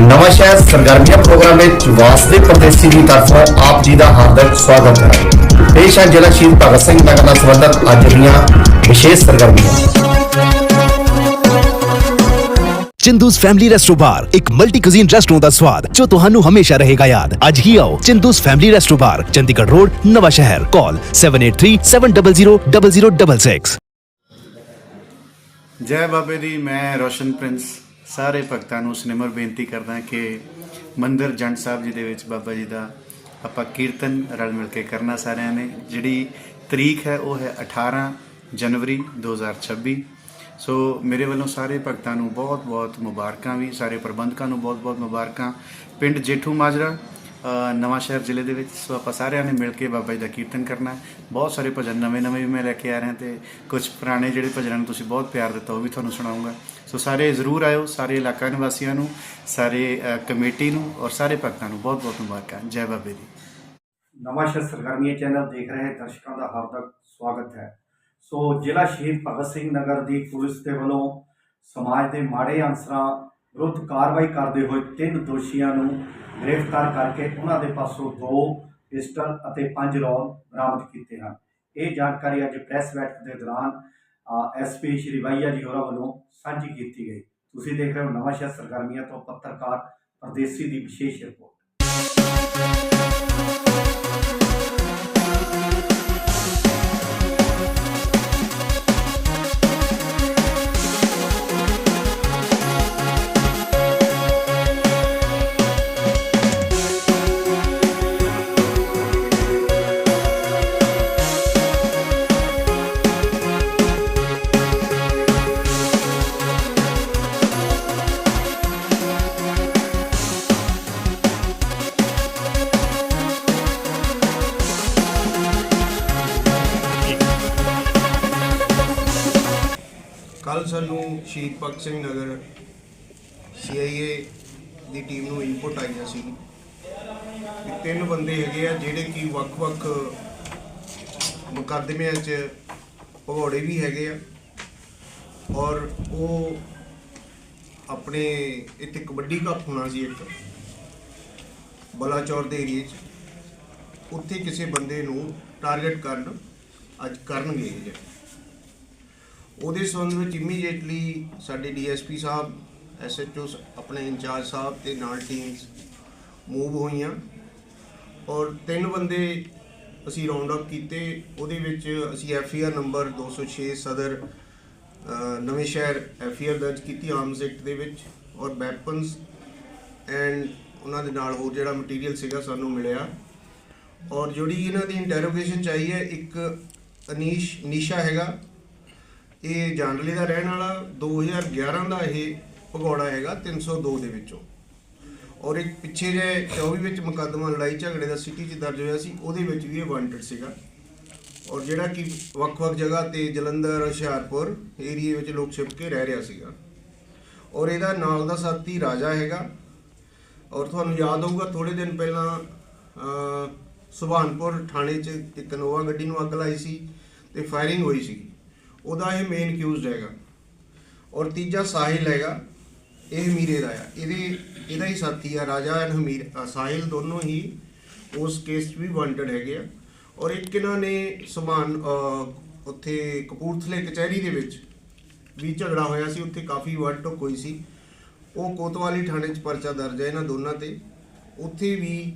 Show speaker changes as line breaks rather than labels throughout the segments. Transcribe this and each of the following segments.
ਨਵਾਂ ਸ਼ਹਿਰ ਸਰਗਰਮੀਆਂ ਪ੍ਰੋਗਰਾਮ ਵਿੱਚ ਵਾਸਦੇ ਪਰਦੇਸੀ ਦੀ ਤਰਫੋਂ ਆਪ ਜੀ ਦਾ ਹਾਰਦਿਕ ਸਵਾਗਤ ਹੈ। ਪੇਸ਼ ਹੈ ਜ਼ਿਲ੍ਹਾ ਸ਼ਹੀਦ ਭਗਤ ਸਿੰਘ ਨਗਰ ਨਾਲ ਸੰਬੰਧਿਤ ਅੱਜ ਦੀਆਂ ਵਿਸ਼ੇਸ਼ ਸਰਗਰਮੀਆਂ।
ਚਿੰਦੂਸ ਫੈਮਿਲੀ ਰੈਸਟੋ ਬਾਰ ਇੱਕ ਮਲਟੀ ਕੁਜ਼ੀਨ ਰੈਸਟੋਰੈਂਟ ਦਾ ਸਵਾਦ ਜੋ ਤੁਹਾਨੂੰ ਹਮੇਸ਼ਾ ਰਹੇਗਾ ਯਾਦ। ਅੱਜ ਹੀ ਆਓ Chindu's family resto bar Chandigarh road Nawanshahr. Call 7837000066
ਜੈ ਬਾਬੇ ਦੀ ਮੈਂ ਰੋਸ਼ਨ ਪ੍ਰਿੰਸ। ਸਾਰੇ ਭਗਤਾਂ ਨੂੰ ਸਨਿਮਰ ਬੇਨਤੀ ਕਰਦਾ ਕਿ ਮੰਦਰ ਜੰਡ ਸਾਹਿਬ ਜੀ ਦੇ ਵਿੱਚ ਬਾਬਾ ਜੀ ਦਾ ਆਪਾਂ ਕੀਰਤਨ ਰਲ ਮਿਲ ਕੇ ਕਰਨਾ ਸਾਰਿਆਂ ਨੇ। ਜਿਹੜੀ ਤਰੀਕ ਹੈ, ਉਹ ਹੈ 18 ਜਨਵਰੀ 2026 ਸੋ ਮੇਰੇ ਵੱਲੋਂ ਸਾਰੇ ਭਗਤਾਂ ਨੂੰ ਬਹੁਤ-ਬਹੁਤ ਮੁਬਾਰਕਾਂ ਵੀ, ਸਾਰੇ ਪ੍ਰਬੰਧਕਾਂ ਨੂੰ ਬਹੁਤ-ਬਹੁਤ ਮੁਬਾਰਕਾਂ। ਪਿੰਡ ਜੇਠੂ ਮਾਜਰਾ ਨਵਾਂ ਸ਼ਹਿਰ ਜ਼ਿਲ੍ਹੇ ਦੇ ਵਿੱਚ, ਸੋ ਆਪਾਂ ਸਾਰਿਆਂ ਨੇ ਮਿਲ ਕੇ ਬਾਬਾ ਜੀ ਦਾ ਕੀਰਤਨ ਕਰਨਾ ਬਹੁਤ ਸਾਰੇ ਭਜਨ ਨਵੇਂ-ਨਵੇਂ ਵੀ ਮੈਂ ਲੈ ਕੇ ਆ ਰਿਹਾ ਤੇ ਕੁਝ ਪੁਰਾਣੇ ਜਿਹੜੇ ਭਜਨਾਂ ਨੂੰ ਤੁਸੀਂ ਬਹੁਤ ਪਿਆਰ ਦਿੱਤਾ, ਉਹ ਵੀ ਤੁਹਾਨੂੰ ਸੁਣਾਉਂਗਾ। ਸੋ ਸਾਰੇ ਜ਼ਰੂਰ ਆਇਓ, ਸਾਰੇ ਇਲਾਕਾ ਨਿਵਾਸੀਆਂ ਨੂੰ, ਸਾਰੇ ਕਮੇਟੀ ਨੂੰ ਔਰ ਸਾਰੇ ਭਗਤਾਂ ਨੂੰ ਬਹੁਤ-ਬਹੁਤ ਮੁਬਾਰਕਾਂ। ਜੈ ਬਾਬੇ ਦੀ।
ਨਵਾਂ ਸ਼ਹਿਰ ਸਰਗਰਮੀਆਂ ਚੈਨਲ ਦੇਖ ਰਹੇ ਦਰਸ਼ਕਾਂ ਦਾ ਹਾਰਦਿਕ ਸਵਾਗਤ ਹੈ। ਸੋ ਜ਼ਿਲ੍ਹਾ ਸ਼ਹੀਦ ਭਗਤ ਸਿੰਘ ਨਗਰ ਦੀ ਪੁਲਿਸ ਦੇ ਵੱਲੋਂ ਸਮਾਜ ਦੇ ਮਾੜੇ ਅਨਸਰਾਂ ਵਿਰੁੱਧ ਕਾਰਵਾਈ ਕਰਦੇ ਹੋਏ ਤਿੰਨ ਦੋਸ਼ੀਆਂ ਨੂੰ ਗ੍ਰਿਫਤਾਰ ਕਰਕੇ ਉਹਨਾਂ ਦੇ ਪਾਸੋਂ ਦੋ ਪਿਸਟਲ ਅਤੇ ਪੰਜ ਰੌਲ ਬਰਾਮਦ ਕੀਤੇ ਹਨ। ਇਹ ਜਾਣਕਾਰੀ ਅੱਜ ਪ੍ਰੈਸ ਬੈਠਕ ਦੇ ਦੌਰਾਨ ਐਸਪੀ ਸ਼੍ਰੀ ਵਾਈਆ ਜੀ ਹੋਰਾਂ ਵੱਲੋਂ ਸਾਂਝੀ ਕੀਤੀ ਗਈ। ਤੁਸੀਂ ਦੇਖ ਰਹੇ ਹੋ ਨਵਾਂ ਸ਼ਹਿਰ ਸਰਗਰਮੀਆਂ ਤੋਂ ਪੱਤਰਕਾਰ ਪਰਦੇਸੀ ਦੀ ਵਿਸ਼ੇਸ਼ ਰਿਪੋਰਟ।
ਭਗਤ ਸਿੰਘ ਨਗਰ ਸੀਆਈਏ ਦੀ ਟੀਮ ਨੂੰ ਇਨਪੁਟ ਆਈਆਂ ਸੀ ਕਿ ਤਿੰਨ ਬੰਦੇ ਹੈਗੇ ਆ ਜਿਹੜੇ ਕਿ ਵੱਖ-ਵੱਖ ਮੁਕੱਦਮਿਆਂ 'ਚ ਭਗੌੜੇ ਵੀ ਹੈਗੇ ਆ ਔਰ ਉਹ ਆਪਣੇ ਇੱਥੇ ਕਬੱਡੀ ਕੱਪ ਹੋਣਾ ਸੀ ਇੱਕ, ਬਲਾਚੌਰ ਦੇ ਏਰੀਏ 'ਚ। ਉੱਥੇ ਕਿਸੇ ਬੰਦੇ ਨੂੰ ਟਾਰਗੇਟ ਕਰਨ ਅੱਜ ਕਰਨਗੇ ਇਹ। ਜਿਹੜੇ ਉਹਦੇ ਸੰਬੰਧ ਵਿੱਚ ਇਮੀਡੀਏਟਲੀ ਸਾਡੇ ਡੀਐਸਪੀ ਸਾਹਿਬ, ਐਸਐਚਓ ਆਪਣੇ ਇੰਚਾਰਜ ਸਾਹਿਬ ਤੇ ਨਾਲ ਟੀਮਸ ਮੂਵ ਹੋਈਆਂ। ਔਰ ਤਿੰਨ ਬੰਦੇ ਅਸੀਂ ਰਾਉਂਡ ਅਪ ਕੀਤੇ। ਉਹਦੇ ਵਿੱਚ ਅਸੀਂ ਐਫਆਰ ਨੰਬਰ 206 ਸਦਰ ਨਵੇਂ ਸ਼ਹਿਰ ਐਫਆਰ ਦਰਜ ਕੀਤੀ ਆਰਮਸ ਐਕਟ ਦੇ ਵਿੱਚ। ਔਰ ਵੈਪਨਸ ਐਂਡ ਉਹਨਾਂ ਦੇ ਨਾਲ ਹੋਰ ਜਿਹੜਾ ਮਟੀਰੀਅਲ ਸੀਗਾ ਸਾਨੂੰ ਮਿਲਿਆ। ਔਰ ਜਿਹੜੀ ਇਹਨਾਂ ਦੀ ਇੰਟਰੋਗੇਸ਼ਨ ਚਾਹੀ ਹੈ, ਇੱਕ ਅਨੀਸ਼, ਨੀਸ਼ਾ ਹੈਗਾ। ਇਹ ਜਾਂਡਲੇ ਦਾ ਰਹਿਣ ਵਾਲਾ 2011 ਦਾ ਇਹ ਭਗੌੜਾ ਹੈਗਾ 302 ਦੇ ਵਿੱਚੋਂ। ਔਰ ਇੱਕ ਪਿੱਛੇ ਜੇ 24 ਵਿੱਚ ਮੁਕੱਦਮਾ ਲੜਾਈ ਝਗੜੇ ਦਾ ਸਿਟੀ 'ਚ ਦਰਜ ਹੋਇਆ ਸੀ, ਉਹਦੇ ਵਿੱਚ ਵੀ ਇਹ ਵਾਂਟਡ ਸੀਗਾ। ਔਰ ਜਿਹੜਾ ਕਿ ਵੱਖ-ਵੱਖ ਜਗ੍ਹਾ ਤੇ ਜਲੰਧਰ, ਹੁਸ਼ਿਆਰਪੁਰ ਏਰੀਏ ਵਿੱਚ ਲੋਕ ਛਿਪ ਕੇ ਰਹਿ ਰਿਹਾ ਸੀਗਾ। ਔਰ ਇਹਦਾ ਨਾਲ ਦਾ ਸਾਥੀ ਰਾਜਾ ਹੈਗਾ। ਔਰ ਤੁਹਾਨੂੰ ਯਾਦ ਹੋਊਗਾ ਥੋੜੇ ਦਿਨ ਪਹਿਲਾਂ ਸੁਭਾਨਪੁਰ ਥਾਣੇ 'ਚ ਇੱਕ ਨੋਵਾ ਗੱਡੀ ਨੂੰ ਅੱਗ ਲਾਈ ਸੀ ਤੇ ਫਾਇਰਿੰਗ ਹੋਈ ਸੀ। ਉਹਦਾ ਇਹ ਮੇਨ ਅਕਿਊਜ਼ਡ ਹੈਗਾ। ਔਰ ਤੀਜਾ ਸਾਹਿਲ ਹੈਗਾ, ਇਹ ਮੀਰੇ ਦਾ ਆ। ਇਹਦੇ, ਇਹਦਾ ਹੀ ਸਾਥੀ ਆ, ਰਾਜਾ ਐਂਡ ਹਮੀਰ। ਸਾਹਿਲ ਦੋਨੋਂ ਹੀ ਉਸ ਕੇਸ 'ਚ ਵੀ ਵਾਂਟਡ ਹੈਗੇ ਆ। ਔਰ ਇੱਕ ਇਹਨਾਂ ਨੇ ਸਮਾਨ ਉੱਥੇ ਕਪੂਰਥਲੇ ਕਚਹਿਰੀ ਦੇ ਵਿੱਚ ਵੀ ਝਗੜਾ ਹੋਇਆ ਸੀ। ਉੱਥੇ ਕਾਫੀ ਵੱਡ ਟੋਕ ਹੋਈ ਸੀ। ਉਹ ਕੋਤਵਾਲੀ ਥਾਣੇ 'ਚ ਪਰਚਾ ਦਰਜ ਹੈ ਇਹਨਾਂ ਦੋਨਾਂ ਤੇ। ਉੱਥੇ ਵੀ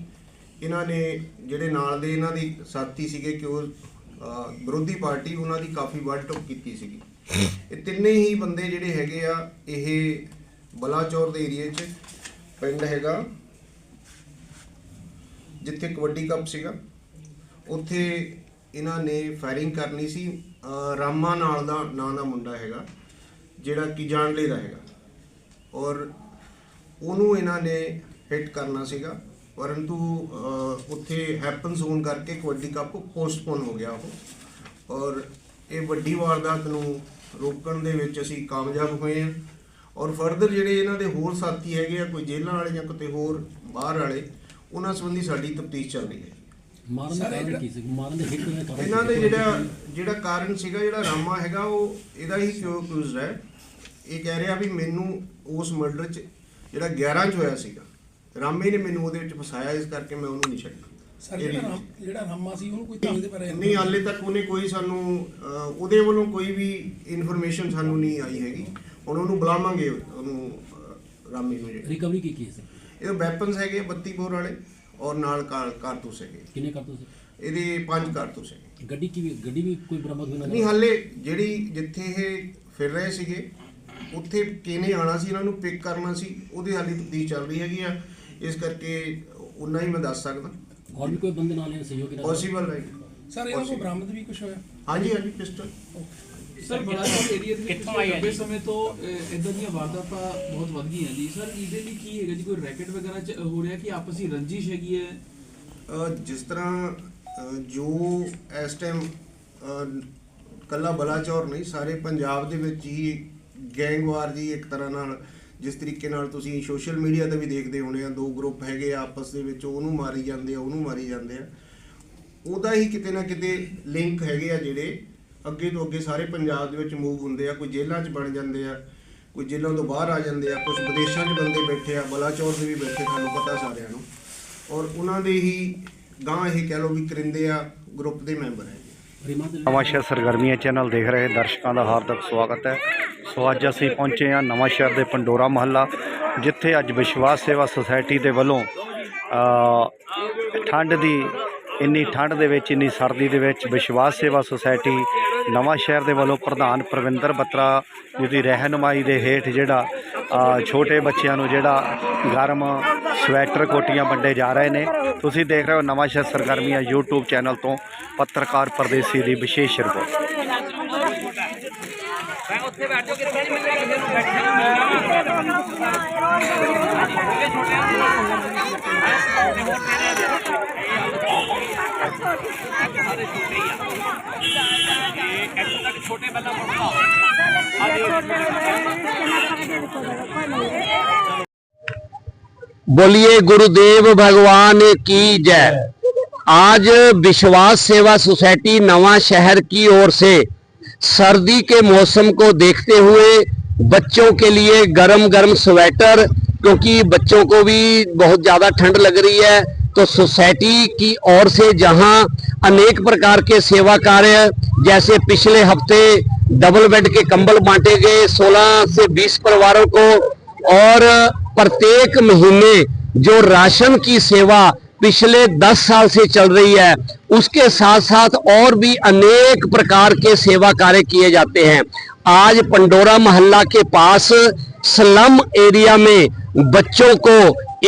ਇਹਨਾਂ ਨੇ, ਜਿਹੜੇ ਨਾਲ ਦੇ ਇਹਨਾਂ ਦੇ ਸਾਥੀ ਸੀਗੇ, ਕਿ ਉਹ ਵਿਰੋਧੀ ਪਾਰਟੀ ਉਹਨਾਂ ਦੀ ਕਾਫੀ ਵੱਡ ਟੋਕ ਕੀਤੀ ਸੀਗੀ। ਇਹ ਤਿੰਨੇ ਹੀ ਬੰਦੇ ਜਿਹੜੇ ਹੈਗੇ ਆ, ਇਹ ਬਲਾਚੌਰ ਦੇ ਏਰੀਏ 'ਚ ਪਿੰਡ ਹੈਗਾ, ਜਿੱਥੇ ਕਬੱਡੀ ਕੱਪ ਸੀਗਾ। ਉੱਥੇ ਇਹਨਾਂ ਨੇ ਫਾਇਰਿੰਗ ਕਰਨੀ ਸੀ। ਰਾਮਾ ਨਾਲ ਦਾ ਨਾਂ ਦਾ ਮੁੰਡਾ ਹੈਗਾ, ਜਿਹੜਾ ਕਿ ਜਾਣਲੇ ਦਾ ਹੈਗਾ। ਔਰ ਉਹਨੂੰ ਇਹਨਾਂ ਨੇ ਹਿੱਟ ਕਰਨਾ ਸੀਗਾ। ਪਰੰਤੂ ਉੱਥੇ ਹੈਪਨਸ ਹੋਣ ਕਰਕੇ ਕਬੱਡੀ ਕੱਪ ਪੋਸਟਪੋਨ ਹੋ ਗਿਆ ਉਹ। ਔਰ ਇਹ ਵੱਡੀ ਵਾਰਦਾਤ ਨੂੰ ਰੋਕਣ ਦੇ ਵਿੱਚ ਅਸੀਂ ਕਾਮਯਾਬ ਹੋਏ ਹਾਂ। ਔਰ ਫਰਦਰ ਜਿਹੜੇ ਇਹਨਾਂ ਦੇ ਹੋਰ ਸਾਥੀ ਹੈਗੇ ਆ ਕੋਈ ਜੇਲ੍ਹਾਂ ਵਾਲੇ ਜਾਂ ਕਿਤੇ ਹੋਰ ਬਾਹਰ ਵਾਲੇ ਉਹਨਾਂ ਸੰਬੰਧੀ ਸਾਡੀ ਤਫਤੀਸ਼ ਚੱਲ ਰਹੀ ਹੈ।
ਮਾਰਨ ਦਾ ਕਾਰਨ ਕੀ ਸੀ? ਮਾਰਨ ਦੇ ਹਿੱਟ ਹੋਇਆ ਕਾਰਨ
ਇਹਨਾਂ ਦੇ ਜਿਹੜਾ ਜਿਹੜਾ ਕਾਰਨ ਸੀਗਾ ਜਿਹੜਾ ਰਾਮਾ ਹੈਗਾ ਉਹ ਇਹਦਾ ਹੀ ਕਿਉਂ ਅਕਿਊਜ਼ਡ ਹੈ? ਇਹ ਕਹਿ ਰਿਹਾ ਵੀ ਮੈਨੂੰ ਉਸ ਮਰਡਰ 'ਚ ਜਿਹੜਾ 11 ਚ ਹੋਇਆ ਸੀਗਾ ਰਾਮੇ ਨੇ ਮੈਨੂੰ ਉਹਦੇ ਵਿੱਚ ਫਸਾਇਆ ਇਸ ਕਰਕੇ ਮੈਂ ਉਹਨੂੰ ਨਹੀਂ ਛੱਡਿਆ।
ਸਰ
ਇਹ
ਜਿਹੜਾ। ਰਾਮ- ਜਿਹੜਾ ਰਾਮਾ ਸੀ ਉਹਨੂੰ ਕੋਈ ਤੰਗ ਦੇ ਪਰ
ਨਹੀਂ ਹਾਲੇ ਤੱਕ ਉਹਨੇ ਕੋਈ ਸਾਨੂੰ ਅਹ, ਉਹਦੇ ਵੱਲੋਂ ਕੋਈ ਵੀ ਇਨਫੋਰਮੇਸ਼ਨ ਸਾਨੂੰ ਨਹੀਂ ਆਈ ਹੈਗੀ। ਹੁਣ ਉਹਨੂੰ ਬੁਲਾਵਾਂਗੇ ਉਹਨੂੰ ਅਹ, ਰਾਮੀ ਨੂੰ ਜੀ
ਰਿਕਵਰੀ ਕੀ ਕੀ ਹੈ ਸਰ?
ਇਹ ਵੈਪਨਸ ਹੈਗੇ 32 ਬੋਰ ਵਾਲੇ ਔਰ ਨਾਲ ਕਾਰ- ਕਾਰਤੂਸ ਹੈਗੇ
ਕਿੰਨੇ ਕਰਤੂਸ ਸਰ
ਇਹਦੇ ਪੰਜ ਕਾਰਤੂਸ ਹੈਗੇ।
ਗੱਡੀ ਕੀ ਵੀ ਗੱਡੀ ਵੀ ਕੋਈ ਬਰਾਮਦ ਹੋਈ
ਨਹੀਂ ਹਾਲੇ ਜਿਹੜੀ ਜਿੱਥੇ ਇਹ ਫਿਰ ਰਹੇ ਸੀਗੇ ਉੱਥੇ ਕਿਹਨੇ ਆਣਾ ਸੀ ਇਹਨਾਂ ਨੂੰ ਪਿਕ ਕਰਨਾ ਸੀ ਉਹਦੀ ਹਾਲੇ ਤਫਤੀਸ਼ ਚੱਲ ਰਹੀ ਹੈਗੀ ਆ। ਇਸ ਕਰਕੇ ਉਨਾ ਹੀ ਮੈਂ ਦੱਸ ਸਕਦਾ।
ਹੋਰ ਵੀ ਕੋਈ ਬੰਦੇ ਨਾਲ ਇਹ ਸਹਿਯੋਗ ਨਾਲ
ਪੋਸੀਬਲ ਹੈ।
ਸਰ
ਇਹਨਾਂ ਕੋਲ
ਬਰਾਮਦ ਵੀ ਕੁਝ ਹੋਇਆ?
ਹਾਂਜੀ ਹਾਂਜੀ ਪਿਸਟਲ।
ਸਰ ਬਲਾਚੌਰ ਏਰੀਆ ਦੇ ਵਿੱਚ ਲੰਬੇ ਸਮੇਂ ਤੋਂ ਇਦਾਂ ਦੀਆਂ ਵਾਰਦਾਤਾਂ ਬਹੁਤ ਵੱਧ ਗਈਆਂ ਜੀ। ਸਰ ਇਹਦੇ ਲਈ ਕੀ ਹੈਗਾ ਜੀ? ਕੋਈ ਰੈਕਟ ਵਗੈਰਾ ਚ ਹੋ ਰਿਹਾ ਕਿ ਆਪਸੀ ਰੰਜਿਸ਼ ਹੈਗੀ ਹੈ?
ਜਿਸ ਤਰ੍ਹਾਂ ਜੋ ਇਸ ਟਾਈਮ ਕੱਲਾ ਬਲਾਚੌਰ ਨਹੀਂ ਸਾਰੇ ਪੰਜਾਬ ਦੇ ਵਿੱਚ ਹੀ ਗੈਂਗਵਾਰ ਜੀ ਇੱਕ ਤਰ੍ਹਾਂ ਨਾਲ ਜਿਸ ਤਰੀਕੇ ਨਾਲ ਤੁਸੀਂ ਸੋਸ਼ਲ ਮੀਡੀਆ ਤੇ ਵੀ ਦੇਖਦੇ ਹੋਣੇ ਆ, ਦੋ ਗਰੁੱਪ ਹੈਗੇ ਆ ਆਪਸ ਦੇ ਵਿੱਚ, ਉਹਨੂੰ ਮਾਰੀ ਜਾਂਦੇ ਆ, ਉਹਨੂੰ ਮਾਰੀ ਜਾਂਦੇ ਆ। ਉਹਦਾ ਹੀ ਕਿਤੇ ਨਾ ਕਿਤੇ ਲਿੰਕ ਹੈਗੇ ਆ ਜਿਹੜੇ ਅੱਗੇ ਤੋਂ ਅੱਗੇ ਸਾਰੇ ਪੰਜਾਬ ਦੇ ਵਿੱਚ ਮੂਵ ਹੁੰਦੇ ਆ, ਕੋਈ ਜੇਲ੍ਹਾਂ 'ਚ ਬਣ ਜਾਂਦੇ ਆ, ਕੋਈ ਜੇਲ੍ਹਾਂ ਤੋਂ ਬਾਹਰ ਆ ਜਾਂਦੇ ਆ ਕੁਝ ਵਿਦੇਸ਼ਾਂ 'ਚ ਬੰਦੇ ਬੈਠੇ ਆ, ਬਲਾਚੌਰ ਦੇ ਵੀ ਬੈਠੇ, ਤੁਹਾਨੂੰ ਪਤਾ ਸਾਰਿਆਂ ਨੂੰ। ਔਰ ਉਹਨਾਂ ਦੇ ਹੀ ਗਾਂ ਇਹ ਕਹਿ ਲਓ ਵੀ ਕਰਿੰਦੇ ਆ ਗਰੁੱਪ ਦੇ ਮੈਂਬਰ ਹੈਗੇ
ਰਿਮਾਂਡ
ਸਰਗਰਮੀਆਂ ਚੈਨਲ ਦੇਖ ਰਹੇ ਦਰਸ਼ਕਾਂ ਦਾ ਹਾਰਦਿਕ ਸਵਾਗਤ ਹੈ। ਸੋ ਅੱਜ ਅਸੀਂ ਪਹੁੰਚੇ ਹਾਂ ਨਵਾਂਸ਼ਹਿਰ ਦੇ ਪੰਡੋਰਾ ਮਹੱਲਾ, ਜਿੱਥੇ ਅੱਜ ਵਿਸ਼ਵਾਸ ਸੇਵਾ ਸੁਸਾਇਟੀ ਦੇ ਵੱਲੋਂ ਠੰਡ ਦੀ, ਇੰਨੀ ਠੰਡ ਦੇ ਵਿੱਚ, ਇੰਨੀ ਸਰਦੀ ਦੇ ਵਿੱਚ ਵਿਸ਼ਵਾਸ ਸੇਵਾ ਸੁਸਾਇਟੀ ਨਵਾਂਸ਼ਹਿਰ ਦੇ ਵੱਲੋਂ ਪ੍ਰਧਾਨ ਪ੍ਰਵਿੰਦਰ ਬੱਤਰਾ ਜੀ ਦੀ ਰਹਿਨਮਾਈ ਦੇ ਹੇਠ ਜਿਹੜਾ ਛੋਟੇ ਬੱਚਿਆਂ ਨੂੰ ਜਿਹੜਾ ਗਰਮ ਸਵੈਟਰ ਕੋਟੀਆਂ ਵੰਡੇ ਜਾ ਰਹੇ ਨੇ। ਤੁਸੀਂ ਦੇਖ ਰਹੇ ਹੋ ਨਵਾਂਸ਼ਹਿਰ ਸਰਗਰਮੀਆਂ YouTube ਚੈਨਲ ਤੋਂ ਪੱਤਰਕਾਰ ਪਰਦੇਸੀ ਦੀ ਵਿਸ਼ੇਸ਼ ਰਿਪੋਰਟ।
बोलिए गुरुदेव भगवान की जय। आज विश्वास सेवा सोसाइटी नवा शहर की ओर से सर्दी के मौसम को देखते हुए बच्चों के लिए गरम गरम स्वेटर, क्योंकि बच्चों को भी बहुत ज़्यादा ठंड लग रही है तो सोसाइटी की ओर से जहाँ अनेक प्रकार के सेवा कार्य, जैसे पिछले हफ़्ते डबल बेड के कंबल बांटे गए 16 से 20 परिवारों को, और प्रत्येक महीने जो राशन की सेवा पिछले 10 साल से चल रही है। उसके साथ साथ और भी अनेक प्रकार के सेवा कार्य किए जाते हैं। आज पंडोरा मोहल्ला के पास स्लम एरिया में बच्चों को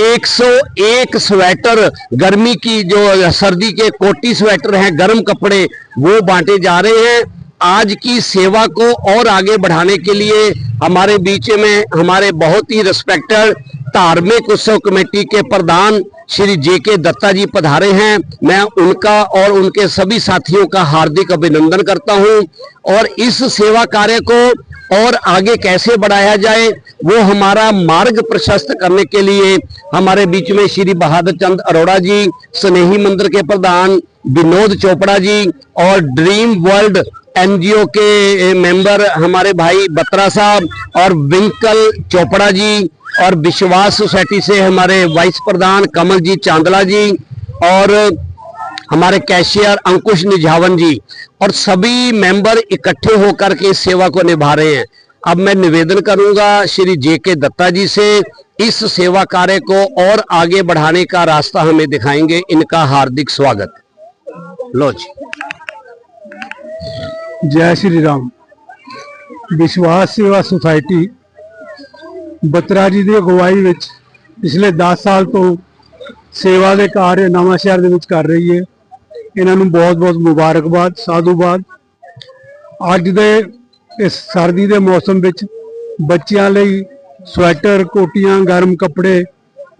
101 स्वेटर, गर्मी की जो सर्दी के कोटी स्वेटर हैं, गर्म कपड़े, वो बांटे जा रहे हैं। आज की सेवा को और आगे बढ़ाने के लिए हमारे बीच में हमारे बहुत ही रिस्पेक्टेड धार्मिक उत्सव कमेटी के प्रधान श्री जे के दत्ता जी पधारे हैं। मैं उनका और उनके सभी साथियों का हार्दिक अभिनंदन करता हूँ और इस सेवा कार्य को और आगे कैसे बढ़ाया जाए, वो हमारा मार्ग प्रशस्त करने के लिए हमारे बीच में श्री बहादुर चंद अरोड़ा जी, स्नेही मंदिर के प्रधान विनोद चोपड़ा जी और ड्रीम वर्ल्ड एनजीओ के मेंबर हमारे भाई बत्रा साहब और विंकल चोपड़ा जी और विश्वास सोसाइटी से हमारे वाइस प्रधान कमल जी चांदला जी और हमारे कैशियर अंकुश निझावन जी और सभी मेंबर इकट्ठे होकर के इस सेवा को निभा रहे हैं। अब मैं निवेदन करूँगा श्री जे के दत्ता जी से इस सेवा कार्य को और आगे बढ़ाने का रास्ता हमें दिखाएँगे। इनका हार्दिक स्वागत। लो जी।
ਜੈ ਸ਼੍ਰੀ ਰਾਮ। ਵਿਸ਼ਵਾਸ ਸੇਵਾ ਸੁਸਾਇਟੀ ਬਤਰਾ ਜੀ ਦੀ ਅਗਵਾਈ ਵਿੱਚ ਪਿਛਲੇ 10 ਸਾਲ ਤੋਂ ਸੇਵਾ ਦੇ ਕਾਰਜ ਨਵਾਂ ਸ਼ਹਿਰ ਦੇ ਵਿੱਚ ਕਰ ਰਹੀ ਹੈ। ਇਹਨਾਂ ਨੂੰ ਬਹੁਤ-ਬਹੁਤ ਮੁਬਾਰਕਬਾਦ, ਸਾਧੂਵਾਦ। ਅੱਜ ਦੇ ਇਸ ਸਰਦੀ ਦੇ ਮੌਸਮ ਵਿੱਚ ਬੱਚਿਆਂ ਲਈ ਸਵੈਟਰ, ਕੋਟੀਆਂ, ਗਰਮ ਕੱਪੜੇ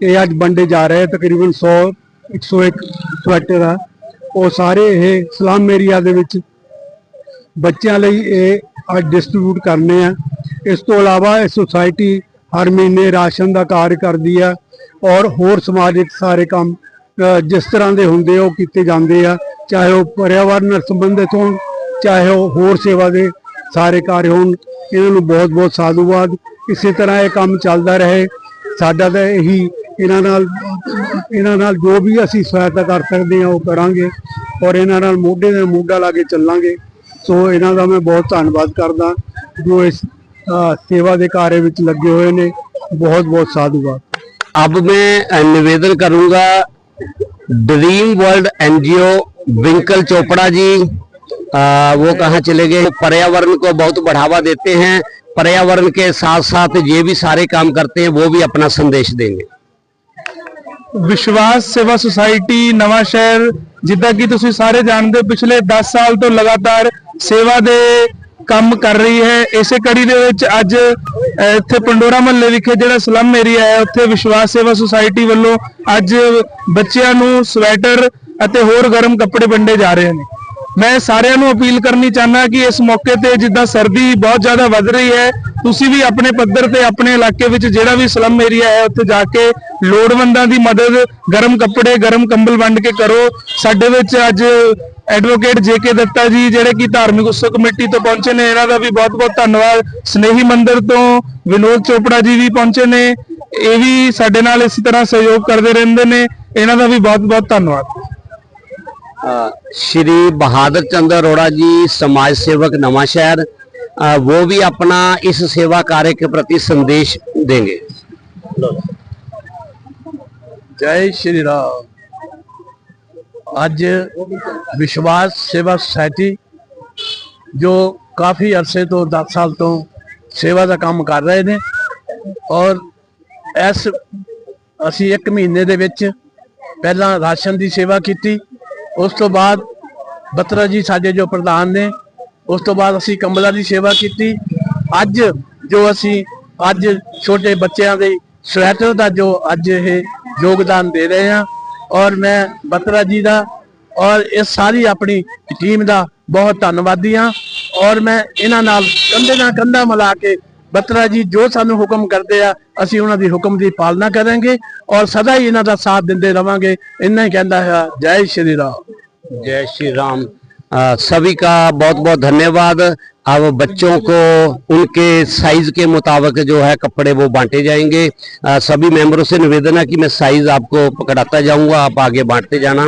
ਇਹ ਅੱਜ ਵੰਡੇ ਜਾ ਰਹੇ ਤਕਰੀਬਨ 100 101 ਸਵੈਟਰ ਆ। ਉਹ ਸਾਰੇ ਇਹ ਸਲਾਮ ਏਰੀਆ ਦੇ ਵਿੱਚ ਬੱਚਿਆਂ ਲਈ ਇਹ ਅੱਜ ਡਿਸਟ੍ਰੀਬਿਊਟ ਕਰਨੇ ਆ। ਇਸ ਤੋਂ ਇਲਾਵਾ ਇਹ ਸੁਸਾਇਟੀ ਹਰ ਮਹੀਨੇ ਰਾਸ਼ਨ ਦਾ ਕਾਰਜ ਕਰਦੀ ਆ ਔਰ ਹੋਰ ਸਮਾਜਿਕ ਸਾਰੇ ਕੰਮ ਜਿਸ ਤਰ੍ਹਾਂ ਦੇ ਹੁੰਦੇ ਆ, ਉਹ ਕੀਤੇ ਜਾਂਦੇ ਆ। ਚਾਹੇ ਉਹ ਪਰਿਆਵਰਨ ਨਾਲ ਸੰਬੰਧਿਤ ਹੋਣ, ਚਾਹੇ ਉਹ ਹੋਰ ਸੇਵਾ ਦੇ ਸਾਰੇ ਕਾਰਜ ਹੋਣ, ਇਹਨਾਂ ਨੂੰ ਬਹੁਤ ਬਹੁਤ ਸਾਧੂਵਾਦ। ਇਸੇ ਤਰ੍ਹਾਂ ਇਹ ਕੰਮ ਚੱਲਦਾ ਰਹੇ।
ਸਾਡਾ ਤਾਂ ਇਹੀ ਇਹਨਾਂ ਨਾਲ ਇਹਨਾਂ ਨਾਲ ਜੋ ਵੀ ਅਸੀਂ ਸਹਾਇਤਾ ਕਰ ਸਕਦੇ ਹਾਂ ਉਹ ਕਰਾਂਗੇ। ਔਰ ਇਹਨਾਂ ਨਾਲ ਮੋਢੇ ਨਾਲ ਮੋਢਾ ਲਾ ਕੇ ਚੱਲਾਂਗੇ। ਸੋ ਇਹਨਾਂ ਦਾ ਮੈਂ ਬਹੁਤ ਧੰਨਵਾਦ ਕਰਦਾ ਜੋ ਇਸ ਅ, ਸੇਵਾ ਦੇ ਕਾਰਜ ਵਿੱਚ ਲੱਗੇ ਹੋਏ ਨੇ ਬਹੁਤ ਬਹੁਤ ਸਾਧੂਵਾਦ
अब मैं अ, निवेदन करूंगा dream world NGO Vinkal Chopra ji अ, वो कहाँ चले गए पर्यावरण को बहुत बढ़ावा देते हैं पर्यावरण के साथ साथ ये भी सारे काम करते हैं वो भी अपना संदेश देंगे
ਵਿਸ਼ਵਾਸ ਸੇਵਾ ਸੁਸਾਇਟੀ ਨਵਾਂ ਸ਼ਹਿਰ ਜਿੱਦਾਂ ਕਿ ਤੁਸੀਂ ਸਾਰੇ ਜਾਣਦੇ ਹੋ ਪਿਛਲੇ 10 ਸਾਲ ਤੋਂ ਲਗਾਤਾਰ ਸੇਵਾ ਦੇ ਕੰਮ ਕਰ ਰਹੀ ਹੈ। ਇਸੇ ਕੜੀ ਦੇ ਵਿੱਚ ਅੱਜ ਇੱਥੇ ਪੰਡੋਰਾ ਮਹੱਲੇ ਵਿਖੇ ਜਿਹੜਾ ਸਲਮ ਏਰੀਆ ਹੈ, ਉੱਥੇ ਵਿਸ਼ਵਾਸ ਸੇਵਾ ਸੁਸਾਇਟੀ ਵੱਲੋਂ ਅੱਜ ਬੱਚਿਆਂ ਨੂੰ ਸਵੈਟਰ ਅਤੇ ਹੋਰ ਗਰਮ ਕੱਪੜੇ ਵੰਡੇ ਜਾ ਰਹੇ ਨੇ। ਮੈਂ ਸਾਰਿਆਂ ਨੂੰ ਅਪੀਲ ਕਰਨੀ ਚਾਹੁੰਦਾ ਕਿ ਇਸ ਮੌਕੇ ਤੇ ਜਿੱਦਾਂ ਸਰਦੀ ਬਹੁਤ ਜ਼ਿਆਦਾ ਵੱਧ ਰਹੀ ਹੈ, ਤੁਸੀਂ ਵੀ ਆਪਣੇ ਪੱਧਰ ਤੇ ਆਪਣੇ ਇਲਾਕੇ ਵਿੱਚ ਜਿਹੜਾ ਵੀ ਸਲਮ ਏਰੀਆ ਹੈ, ਉੱਥੇ ਜਾ ਕੇ ਲੋੜਵੰਦਾਂ ਦੀ ਮਦਦ, ਗਰਮ ਕੱਪੜੇ, ਗਰਮ ਕੰਬਲ ਵੰਡ ਕੇ ਕਰੋ। ਸਾਡੇ ਵਿੱਚ ਅੱਜ ਐਡਵੋਕੇਟ ਜੇਕੇ ਦੱਤਾ ਜੀ ਜਿਹੜੇ ਕਿ ਧਾਰਮਿਕ ਉਤਸਵ ਕਮੇਟੀ ਤੋਂ ਪਹੁੰਚੇ ਨੇ ਇਹਨਾਂ ਦਾ ਵੀ ਬਹੁਤ-ਬਹੁਤ ਧੰਨਵਾਦ ਸਨੇਹੀ ਮੰਦਿਰ ਤੋਂ ਵਿਨੋਦ ਚੋਪੜਾ ਜੀ ਵੀ ਪਹੁੰਚੇ ਨੇ ਇਹ ਵੀ ਸਾਡੇ ਨਾਲ ਇਸੇ ਤਰ੍ਹਾਂ ਸਹਿਯੋਗ ਕਰਦੇ ਰਹਿੰਦੇ ਨੇ ਇਹਨਾਂ ਦਾ ਵੀ ਬਹੁਤ-ਬਹੁਤ ਧੰਨਵਾਦ
अ, श्री बहादुर चंद्र अरोड़ा जी समाज सेवक नवा शहर अ, वो भी अपना इस सेवा कार्य के प्रति संदेश देंगे
ਜੈ ਸ਼੍ਰੀ ਰਾਮ ਅੱਜ ਵਿਸ਼ਵਾਸ ਸੇਵਾ ਸੁਸਾਇਟੀ, ਜੋ ਕਾਫੀ ਅਰਸੇ ਤੋਂ 10 ਸਾਲ ਤੋਂ ਸੇਵਾ ਦਾ ਕੰਮ ਕਰ ਰਹੇ ਨੇ ਔਰ ਇਸ ਅਸੀਂ 1 ਮਹੀਨੇ ਦੇ ਵਿੱਚ ਪਹਿਲਾਂ ਰਾਸ਼ਨ ਦੀ ਸੇਵਾ ਕੀਤੀ, ਉਸ ਤੋਂ ਬਾਅਦ ਬਤਰਾ ਜੀ ਸਾਡੇ ਜੋ ਪ੍ਰਧਾਨ ਨੇ, ਉਸ ਤੋਂ ਬਾਅਦ ਅਸੀਂ ਕੰਬਲਾਂ ਦੀ ਸੇਵਾ ਕੀਤੀ। ਅੱਜ ਜੋ ਅਸੀਂ, ਅੱਜ ਛੋਟੇ ਬੱਚਿਆਂ ਦੇ ਸਵੈਟਰ ਦਾ ਜੋ ਅੱਜ ਇਹ ਯੋਗਦਾਨ ਦੇ ਰਹੇ ਹਾਂ ਔਰ ਮੈਂ ਬਤਰਾ ਜੀ ਦਾ ਔਰ ਇਹ ਸਾਰੀ ਆਪਣੀ ਟੀਮ ਦਾ ਬਹੁਤ ਧੰਨਵਾਦੀ ਹਾਂ। ਔਰ ਮੈਂ ਇਹਨਾਂ ਨਾਲ ਕੰਧੇ ਨਾਲ ਕੰਧਾ ਮਿਲਾ ਕੇ ਬਤਰਾ ਜੀ ਜੋ ਸਾਨੂੰ ਹੁਕਮ ਕਰਦੇ ਆ, ਅਸੀਂ ਉਹਨਾਂ ਦੀ ਹੁਕਮ ਦੀ ਪਾਲਣਾ ਕਰਾਂਗੇ ਔਰ ਸਦਾ ਹੀ ਇਹਨਾਂ ਦਾ ਸਾਥ ਦਿੰਦੇ ਰਵਾਂਗੇ। ਇੰਨਾ ਹੀ ਕਹਿੰਦਾ ਹੈ, ਜੈ ਸ਼੍ਰੀ ਰਾਮ।
ਜੈ ਸ਼੍ਰੀ ਰਾਮ। सभी का बहुत बहुत धन्यवाद। अब बच्चों को उनके साइज़ के मुताबिक जो है कपड़े वो बांटे जाएँगे। आ, सभी मेंबरों से निवेदन है कि मैं साइज़ आपको पकड़ाता जाऊँगा आप आगे बांटते जाना।